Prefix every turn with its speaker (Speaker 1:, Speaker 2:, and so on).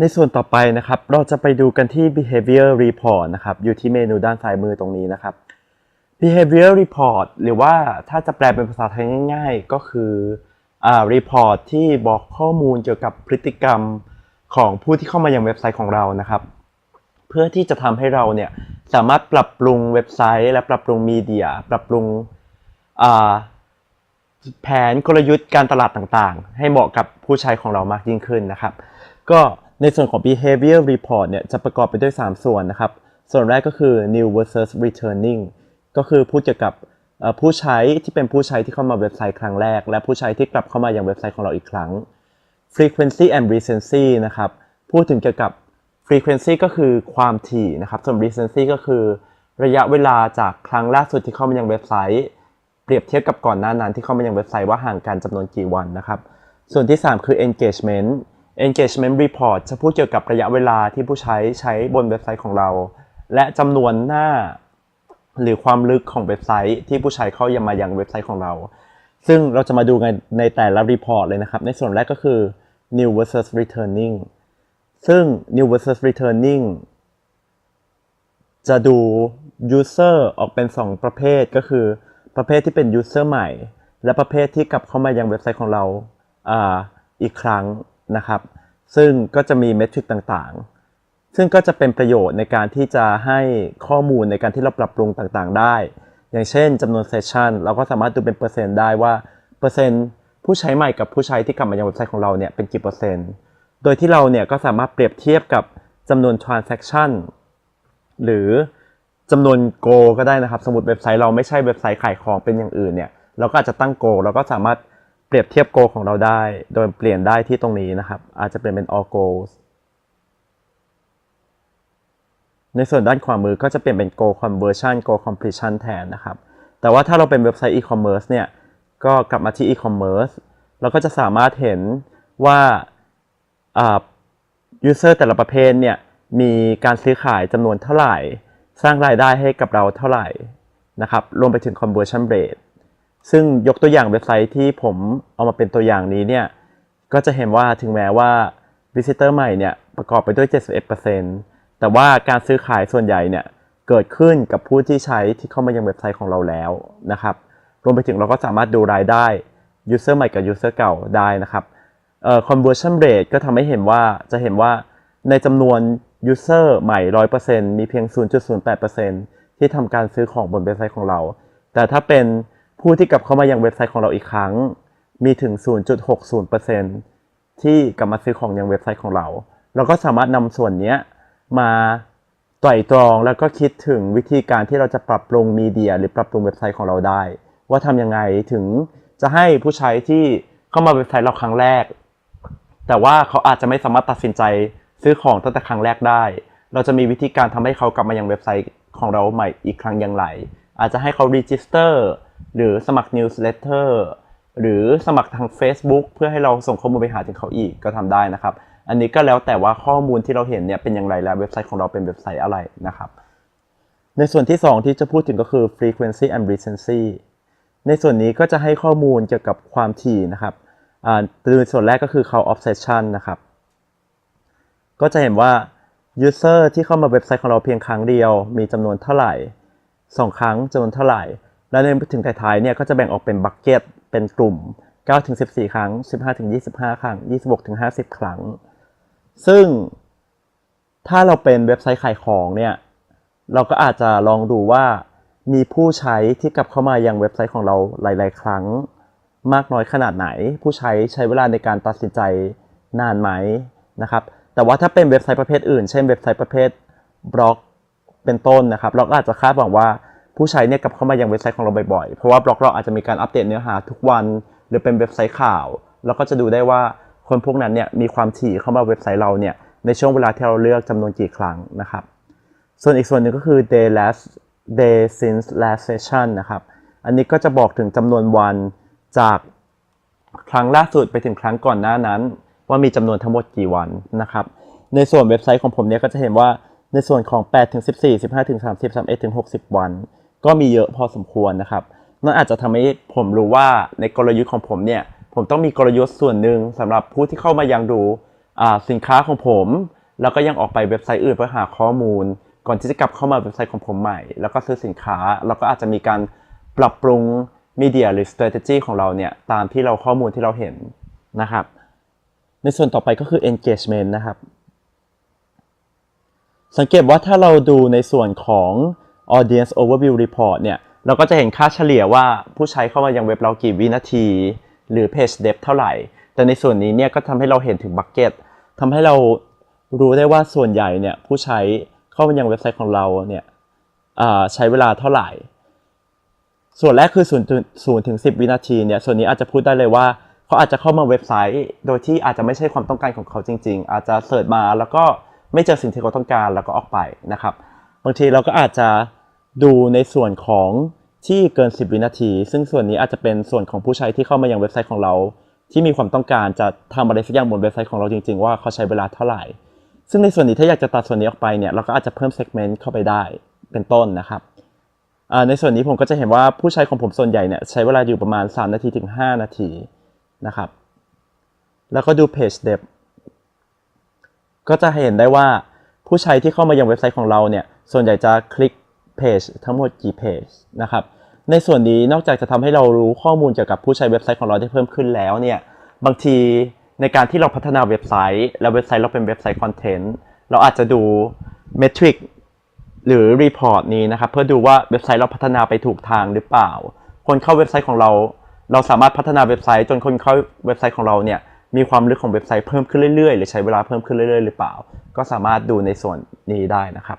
Speaker 1: ในส่วนต่อไปนะครับ เราจะไปดูกันที่ behavior report นะครับ อยู่ที่เมนูด้านซ้ายมือตรงนี้นะครับ behavior report หรือว่าถ้าจะแปลเป็นภาษาไทยง่าย ๆ ก็คืออ่า report ที่บอกข้อมูลเกี่ยวกับพฤติกรรมของผู้ที่เข้ามายังเว็บไซต์ของเรานะครับ เพื่อที่จะทำให้เราเนี่ยสามารถปรับปรุงเว็บไซต์ และปรับปรุงมีเดีย ปรับปรุงอ่าแผนกลยุทธ์การตลาดต่างๆ ให้เหมาะกับผู้ใช้ของเรามากยิ่งขึ้นนะครับ ก็ ในส่วนของ behavior report เนี่ยจะประกอบไปด้วย 3 ส่วนนะครับ ส่วนแรกก็คือ new versus returning ก็คือพูดเกี่ยวกับผู้ใช้ที่เป็นผู้ใช้ที่เข้ามาเว็บไซต์ครั้งแรก และผู้ใช้ที่กลับเข้ามายังเว็บไซต์ของเราอีกครั้ง frequency and recency นะครับ พูดถึงเกี่ยวกับ frequency ก็คือความถี่นะครับ ส่วน recency ก็คือ ระยะเวลาจากครั้งล่าสุดที่เข้ามายังเว็บไซต์ เปรียบเทียบกับก่อนหน้านั้นที่เข้ามายังเว็บไซต์ว่าห่างกันจำนวนกี่วันนะครับ ส่วนที่ 3 คือ engagement engagement report จะพูดเกี่ยวกับระยะเวลาที่ผู้ใช้ใช้บนเว็บไซต์ของเรา และจำนวนหน้า หรือความลึกของเว็บไซต์ที่ผู้ใช้เข้ายังมายังเว็บไซต์ของเรา ซึ่งเราจะมาดูกันในแต่ละ report เลยนะครับ ในส่วนแรกก็คือ new versus returning ซึ่ง new versus returning จะดู user ออกเป็น 2 ประเภทก็คือ ประเภทที่เป็น user ใหม่ และประเภทที่กลับเข้ามายังเว็บไซต์ของเราอ่าอีกครั้ง นะครับ ซึ่งก็จะมีเมทริกต่างๆ ซึ่งก็จะเป็นประโยชน์ในการที่จะให้ข้อมูลในการที่เราปรับปรุงต่างๆ ได้ อย่างเช่นจำนวนเซสชันเราก็สามารถดูเป็นเปอร์เซ็นต์ได้ว่าเปอร์เซ็นต์ผู้ใช้ใหม่กับผู้ใช้ที่กลับมายังเว็บไซต์ของเราเนี่ยเป็นกี่เปอร์เซ็นต์ โดยที่เราเนี่ยก็สามารถเปรียบเทียบกับจำนวน transaction หรือจำนวนโกก็ได้นะครับ สมมติเว็บไซต์เราไม่ใช่เว็บไซต์ขายของเป็นอย่างอื่นเนี่ย เราก็อาจจะตั้งโกเราก็สามารถ เปรียบเทียบโกของเราได้ โดยเปลี่ยนได้ที่ตรงนี้นะครับ อาจจะเปลี่ยนเป็น all goals ในส่วนด้านขวามือก็จะเปลี่ยนเป็น go conversion go completion แทนนะครับ แต่ว่าถ้าเราเป็นเว็บไซต์ e-commerce เนี่ย ก็กลับมาที่ e-commerce เราก็จะสามารถเห็นว่าอ่า user แต่ละประเภทเนี่ย มีการซื้อขายจำนวนเท่าไหร่ สร้างรายได้ให้กับเราเท่าไหร่นะครับ รวมไปถึง conversion rate ซึ่งยกตัวอย่างเว็บไซต์ที่ผมเอามาเป็นตัวอย่างนี้เนี่ย ก็จะเห็นว่าถึงแม้ว่า visitor ใหม่เนี่ยประกอบไปด้วย 71%แต่ว่าการซื้อขายส่วนใหญ่เนี่ยเกิดขึ้นกับผู้ที่ใช้ที่เข้ามายังเว็บไซต์ของเราแล้วนะครับ รวมไปถึงเราก็สามารถดูรายได้ user ใหม่กับ user เก่าได้นะครับเอ่อ conversion rate ก็ทำให้เห็นว่าจะเห็นว่าในจำนวน user ใหม่ 100%มีเพียง 0.08%ที่ทำการซื้อของบนเว็บไซต์ของเรา แต่ถ้าเป็น ผู้ที่กลับเข้ามายังเว็บไซต์ของเราอีกครั้ง มีถึง 0.60%ที่กลับมาซื้อของยังเว็บไซต์ของเรา เราก็สามารถนำส่วนนี้มาไตร่ตรองแล้วก็คิดถึงวิธีการที่เราจะปรับปรุงมีเดีย หรือปรับปรุงเว็บไซต์ของเราได้ ว่าทำยังไงถึงจะให้ผู้ใช้ที่เข้ามาเว็บไซต์เราครั้งแรก แต่ว่าเขาอาจจะไม่สามารถตัดสินใจซื้อของตั้งแต่ครั้งแรกได้ เราจะมีวิธีการทำให้เขากลับมายังเว็บไซต์ของเราใหม่อีกครั้งอย่างไร อาจจะให้เขา register หรือสมัคร newsletter หรือสมัครทาง Facebook เพื่อให้เราส่งข้อมูลไปหาถึงเขาอีกก็ทำได้นะครับ อันนี้ก็แล้วแต่ว่าข้อมูลที่เราเห็นเนี่ยเป็นอย่างไรและเว็บไซต์ของเราเป็นเว็บไซต์อะไรนะครับ ในส่วนที่ 2 ที่จะพูดถึงก็คือ frequency and recency ในส่วนนี้ก็จะให้ข้อมูลเกี่ยวกับความถี่นะครับอ่าโดยส่วนแรกก็คือ call obsession นะครับ ก็จะเห็นว่า user ที่เข้ามาเว็บไซต์ของเราเพียงครั้งเดียว มีจำนวนเท่าไหร่ 2 ครั้งจำนวนเท่าไหร่ แล้วในถึงท้ายๆเนี่ยก็จะแบ่งออกเป็นบัคเก็ตเป็นกลุ่ม9ถึง14 ครั้ง 15ถึง25 ครั้ง 26ถึง50 ครั้ง ซึ่งถ้าเราเป็นเว็บไซต์ขายของเนี่ยเราก็อาจจะลองดูว่ามีผู้ใช้ที่กลับเข้ามายังเว็บไซต์ของเราหลาย ๆ ครั้ง มากน้อยขนาดไหน ผู้ใช้ใช้เวลาในการตัดสินใจนานไหมนะครับแต่ว่าถ้าเป็นเว็บไซต์ประเภทอื่น เช่นเว็บไซต์ประเภทบล็อกเป็นต้นนะครับ เราก็อาจจะคาดหวังว่า ผู้ใช้เนี่ยกลับเข้ามายังเว็บไซต์ของเราบ่อยๆ เพราะว่าบล็อกเราอาจจะมีการอัปเดตเนื้อหาทุกวัน หรือเป็นเว็บไซต์ข่าว เราก็จะดูได้ว่าคนพวกนั้นเนี่ยมีความถี่เข้ามาเว็บไซต์เราเนี่ยในช่วงเวลาที่เราเลือกจำนวนกี่ครั้งนะครับ ส่วนอีกส่วนหนึ่งก็คือ day last day since last session นะครับ อันนี้ก็จะบอกถึงจำนวนวันจากครั้งล่าสุดไปถึงครั้งก่อนหน้านั้น ว่ามีจำนวนทั้งหมดกี่วันนะครับ ในส่วนเว็บไซต์ของผมเนี่ยก็จะเห็นว่าในส่วนของ 8 ถึง 14 15 ถึง 30 31 ถึง 60 วัน ก็มีเยอะพอสมควรนะครับนั่นอาจจะทำให้ผมรู้ว่าในกลยุทธ์ของผมเนี่ย ผมต้องมีกลยุทธ์ส่วนหนึ่งสำหรับผู้ที่เข้ามายังดูสินค้าของผม แล้วก็ยังออกไปเว็บไซต์อื่นเพื่อหาข้อมูล ก่อนที่จะกลับเข้ามาเว็บไซต์ของผมใหม่ แล้วก็ซื้อสินค้า แล้วก็อาจจะมีการปรับปรุงมีเดียหรือ strategy ของเราเนี่ยตามที่เราข้อมูลที่เราเห็นนะครับ ในส่วนต่อไปก็คือ engagement นะครับ สังเกตว่าถ้าเราดูในส่วนของ audience overview report เนี่ยเราก็จะเห็นค่าเฉลี่ยว่าผู้ใช้เข้ามายังเว็บเรากี่วินาที หรือ page depth เท่าไหร่ แต่ในส่วนนี้เนี่ยก็ทำให้เราเห็นถึง bucket ทำให้เรารู้ได้ว่าส่วนใหญ่เนี่ยผู้ใช้เข้ามายังเว็บไซต์ของเราเนี่ยใช้เวลาเท่าไหร่ ส่วนแรกคือ0ถึง0ถึง10 วินาทีเนี่ยส่วนนี้อาจจะพูดได้เลยว่าเขาอาจจะเข้ามาเว็บไซต์ โดยที่อาจจะไม่ใช่ความต้องการของเขาจริง ๆ อาจจะเสิร์ชมาแล้วก็ไม่เจอสิ่งที่เขาต้องการแล้วก็ออกไปนะครับ บางทีเราก็อาจจะดูในส่วนของที่เกิน 10 วินาที ซึ่งส่วนนี้อาจจะเป็นส่วนของผู้ใช้ที่เข้ามายังเว็บไซต์ของเรา ที่มีความต้องการจะทำอะไรสักอย่างบนเว็บไซต์ของเราจริง ๆ ว่าเขาใช้เวลาเท่าไหร่ ซึ่งในส่วนนี้ถ้าอยากจะตัดส่วนนี้ออกไปเนี่ยเราก็อาจจะเพิ่ม segment เข้าไปได้เป็นต้นนะครับในส่วนนี้ผมก็จะเห็นว่าผู้ใช้ของผมส่วนใหญ่เนี่ยใช้เวลาอยู่ประมาณ 3 นาทีถึง 5 นาทีนะครับ แล้วก็ดู page depth ก็จะเห็นได้ว่าผู้ใช้ที่เข้ามายังเว็บไซต์ของเราเนี่ย ส่วนใหญ่จะคลิก page ทั้งหมดกี่ page นะครับ ในส่วนนี้นอกจากจะทำให้เรารู้ข้อมูลเกี่ยวกับผู้ใช้เว็บไซต์ของเราได้เพิ่มขึ้นแล้วเนี่ย บางทีในการที่เราพัฒนาเว็บไซต์ แล้วเว็บไซต์เราเป็นเว็บไซต์คอนเทนต์เราอาจจะดูเมทริกหรือรีพอร์ตนี้นะครับ เพื่อดูว่าเว็บไซต์เราพัฒนาไปถูกทางหรือเปล่า คนเข้าเว็บไซต์ของเรา เราสามารถพัฒนาเว็บไซต์จนคนเข้าเว็บไซต์ของเราเนี่ยมีความลึกของเว็บไซต์เพิ่มขึ้นเรื่อยๆ หรือใช้เวลาเพิ่มขึ้นเรื่อยๆ หรือเปล่า ก็สามารถดูในส่วนนี้ได้นะครับ